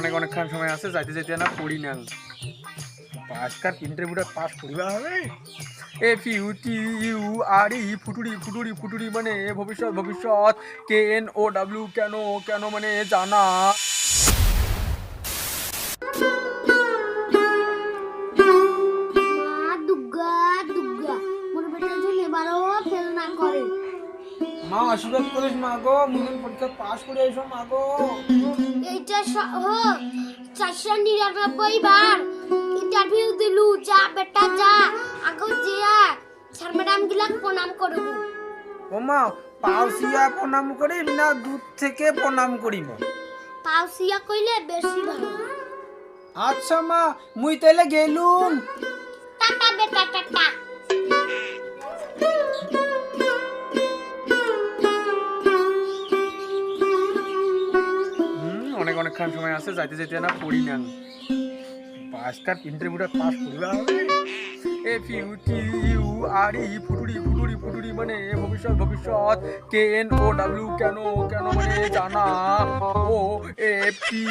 অনেক অনেকক্ষণ সময় আছে যাইতে যাইতে না পড়ি না পাসকার ইন্টারভিউটা পাস করিবা হবে? F U T U R E ফুটুরি ফুটুরি ফুটুরি মানে ভবিষ্যৎ ভবিষ্যৎ কে এন ও ডাব্লিউ কেন কেন মানে জানা। মা আশীর্বাদ করিস মা গো মুজন পরীক্ষা পাস করে এসো মা গো। সহ চারশো নিরানব্বই বার ইন্টারভিউ দিলু। যা বেটা যা। আগো জিয়া স্যার ম্যাডাম গিলাক প্রণাম করব। ও মা পাউসিয়া প্রণাম করি না দূর থেকে প্রণাম করিব? পাউসিয়া কইলে বেশি ভালো। আচ্ছা মা মুই তাইলে গেলুম। টাটা বেটা টাটা। অনেকক্ষণ সময় আছে, যাইতে যাইতে না পড়ি না পাসকার ইন্টারভিউটা পাস করিবা হবে। এফ ইউ আর ই, ফুটুরি ফুটুরি ফুটুরি মানে ভবিষ্যৎ ভবিষ্যৎ, কে এন ও ডাব্লিউ, কেন কেন মানে জানা। O F T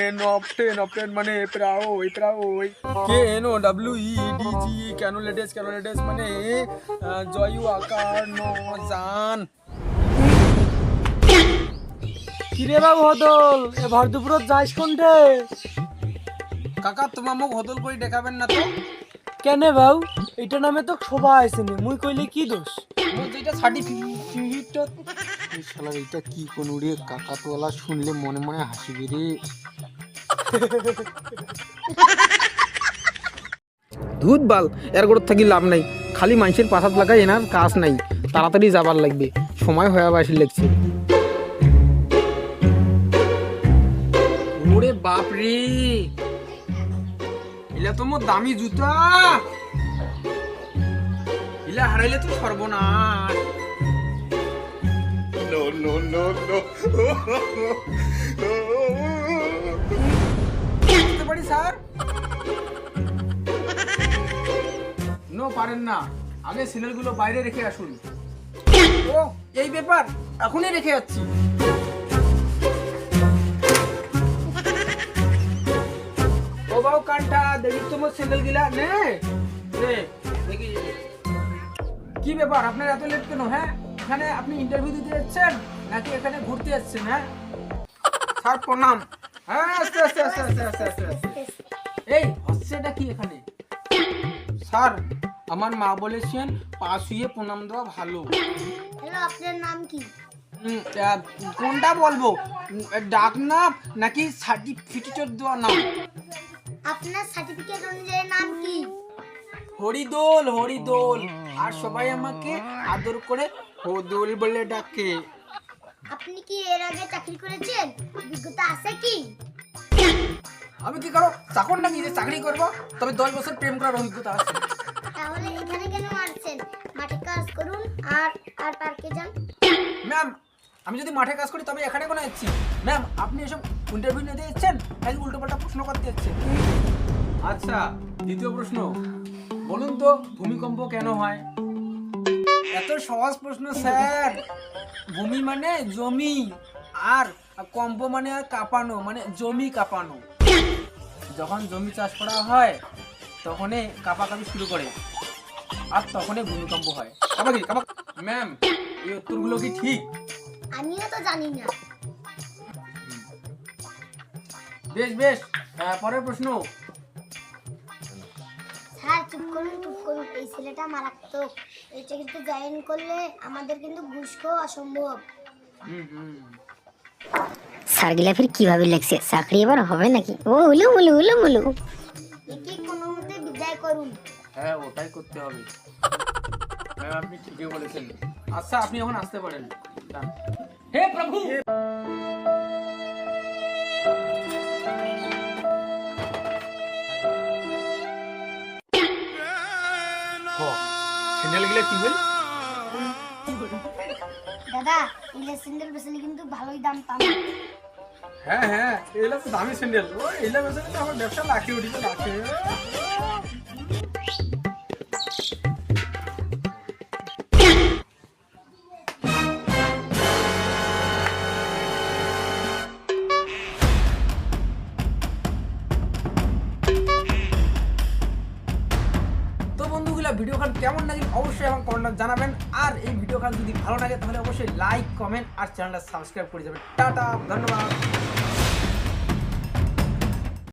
N often often মানে প্রাওই প্রাওই। K N O W, E, D, G কেন লেটেস্ট কেন লেটেস্ট মানে জয়ু আকার ন জান। কিরে বাবু হদল এ ভর দুপুরত যাইস কোনটে কাকা তোমার মুখ হদল করে দেখাবেন না তো? কেনে বাউ এটা নামে তো শোভা আইসেনি মুই কইলে কি দোষ? যেটা সার্টিফিকেট শালার এটা কি কোন কাকা তোলা শুনলে মনে মনে হাসিবে রে। দুধ বাল এর গোড় থাকি লাভ নাই। খালি মানুষের পাশাত লাগাই এনার কাজ নাই। তাড়াতাড়ি যাবার লাগবে। সময় হয়ে বাসি লাগছে। ওরে বাপ এলা তো মোর দামি জুতা। ইলা হারাইলে তো সর্বনাশ। No, no, no, no. বুঝতে পারি স্যার? নো পারেন না। আগে সিনেলগুলো বাইরে রেখে আসুন। ও এই ব্যাপার এখনই রেখে যাচ্ছি। স্যান্ডেল গিলা নে। নে দেখি। কি ব্যাপার আপনার এত লেট কেন হ্যাঁ? এখানে আপনি ইন্টারভিউ দিতে যাচ্ছেন নাকি এখানে ঘুরতে যাচ্ছেন হ্যাঁ? স্যার প্রণাম। হ্যাঁ আস্তে আস্তে আস্তে আস্তে আস্তে আস্তে এই হচ্ছেটা কি এখানে? স্যার আমার মা বলেছেন পাশ হয়ে প্রণাম দেওয়া ভালো। আপনার নাম কি? কোনটা বলব? ডাক নাম নাকি সার্টিফিকেট দেওয়া নাম? আপনার সার্টিফিকেট অনুযায়ী নাম কি? হরিদোল হরিদোল। আর সবাই আমাকে আদর করে হদোল বলে ডাকে। আপনি কি এর আগে চাকরি করেছেন? অভিজ্ঞতা আছে কি? আমি কি করো চাকর না যে চাকরি করব? তবে দশ বছর প্রেম করার অভিজ্ঞতা আছে। তাহলে এখানে কেন আসছেন মাঠে কাজ করুন আর আর পার্কে যান। ম্যাম আমি যদি মাঠে কাজ করি তবে এখানে কোনো যাচ্ছি ম্যাম আপনি এসব ইন্টারভিউ নিতে যাচ্ছেন নাকি উল্টোপাল্টা প্রশ্ন করতে যাচ্ছেন আচ্ছা দ্বিতীয় প্রশ্ন। বলুন তো ভূমিকম্প কেন হয়? এত সহজ প্রশ্ন স্যার। ভূমি মানে জমি আর কম্প মানে কাঁপানো মানে জমি কাঁপানো। যখন জমি চাষ করা হয় তখনই কাঁপাকাঁপি শুরু করে আর তখনই ভূমিকম্প হয়। কাঁপাকি কাঁপা ম্যাম এই উত্তরগুলো কি ঠিক? আমিও তো জানি না। বেশ বেশ পরের প্রশ্ন। স্যার চুপ করুন চুপ করুন এই ছেলেটা মারাত্মক। এই চাকরিতে জয়েন করলে আমাদের কিন্তু ঘুষ খাওয়া অসম্ভব। হুম হুম। স্যারগুলা ফির কীভাবে লেখছে? চাকরি এবার হবে নাকি? ও উলু মুলু উলু মুলু একে কোনো মতে বিদায় করুন। হ্যাঁ ওটাই করতে হবে। ম্যাম আপনি ঠিকই বলেছেন। আচ্ছা আপনি এখন আসতে পারেন। হে প্রভু! সিগন্যাল গেলে কি হল দাদা সিন্ডেল বেসলে কিন্তু ভালোই দাম পাম হ্যাঁ হ্যাঁ এগুলো তো দামি স্যান্ডেল ও এগুলো কিন্তু আমার ব্যবসা লাখে উঠিতে লাখে। অবশ্যই এখন কমেন্ট জানাবেন। আর এই ভিডিও যদি ভালো লাগে, তাহলে অবশ্যই লাইক কমেন্ট আর চ্যানেলটা সাবস্ক্রাইব করে যাবেন। টাটা, ধন্যবাদ।